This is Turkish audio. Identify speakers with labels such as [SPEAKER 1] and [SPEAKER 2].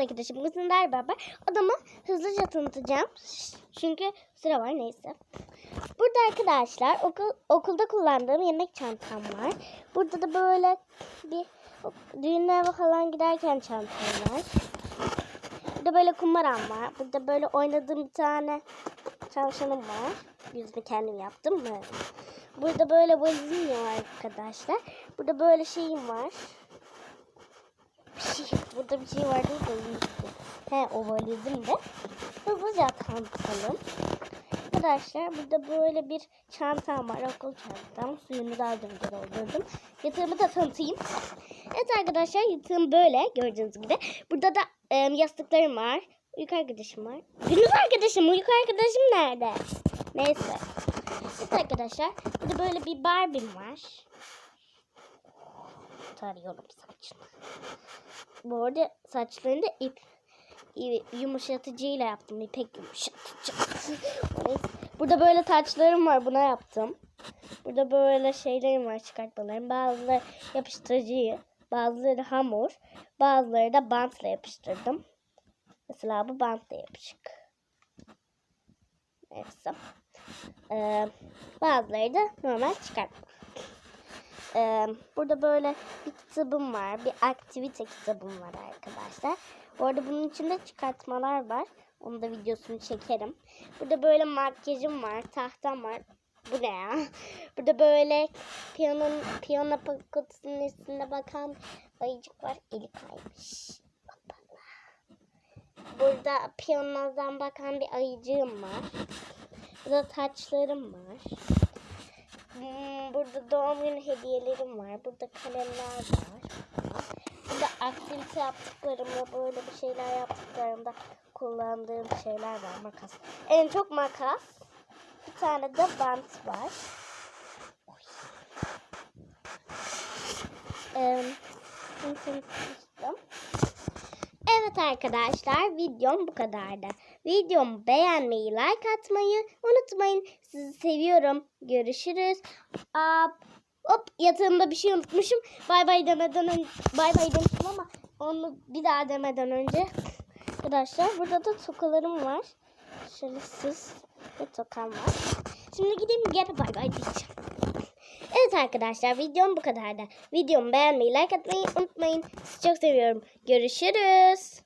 [SPEAKER 1] arkadaşım kızınlar beraber adamı hızlıca tanıtacağım. Çünkü sıra var neyse. Burada arkadaşlar okul, okulda kullandığım yemek çantam var. Burada da böyle bir düğünlere falan giderken çantam var. Burada böyle kumaram var. Burada böyle oynadığım bir tane tavşanım var. Yüzümü kendim yaptım mı? Burada böyle valizim var arkadaşlar. Burada böyle şeyim var. Bir şey, burada bir şey var değil de unuttum. He o valizim de. Hızlıca tanıtalım. Arkadaşlar burada böyle bir çantam var. Okul çantam. Suyunu daha önce doldurdum. Yatağımı da tanıtayım. Evet arkadaşlar yatağım böyle gördüğünüz gibi. Burada da e, yastıklarım var. Uyku arkadaşım var. Gündüz arkadaşım. Uyku arkadaşım nerede? Neyse. Evet arkadaşlar. Burada böyle bir Barbie'm var. Tarıyorum saçını. Bu arada saçlarını da ip yumuşatıcıyla yaptım. İpek yumuşatıcı. Neyse. Burada böyle taçlarım var. Buna yaptım. Burada böyle şeylerim var çıkartmalarım. Bazıları yapıştırıcı, bazıları hamur, bazıları da bantla yapıştırdım. Mesela bu bantla yapışık. Neyse. Ee, bazıları da normal çıkartma. Ee, burada böyle bir kitabım var. Bir aktivite kitabım var arkadaşlar. Bu arada bunun içinde çıkartmalar var. Onu da videosunu çekerim. Burada böyle makyajım var. Tahtam var. Bu ne ya? Burada böyle piyanonun piyano kutusunun üstünde bakan ayıcık var. Eli kaymış. Burada piyanodan bakan bir ayıcığım var. Burada taçlarım var. Hmm, burada doğum günü hediyelerim var. Burada kalemler var. Burada aktivite yaptıklarımda böyle bir şeyler yaptıklarımda kullandığım şeyler var. Makas. En çok makas. Bir tane de bant var. Oy. Tanıtmıştım. Evet arkadaşlar videom bu kadardı. Videomu beğenmeyi, like atmayı unutmayın. Sizi seviyorum. Görüşürüz. Aa, hop yatağımda bir şey unutmuşum. Bay bay demeden önce bay bay demiştim ama onu bir daha demeden önce arkadaşlar burada da tokalarım var. Şöyle süs ve tokam var. Şimdi gideyim geri bay bay diyeceğim. Evet arkadaşlar videom bu kadardı. Videomu beğenmeyi, like atmayı unutmayın. Sizi çok seviyorum. Görüşürüz.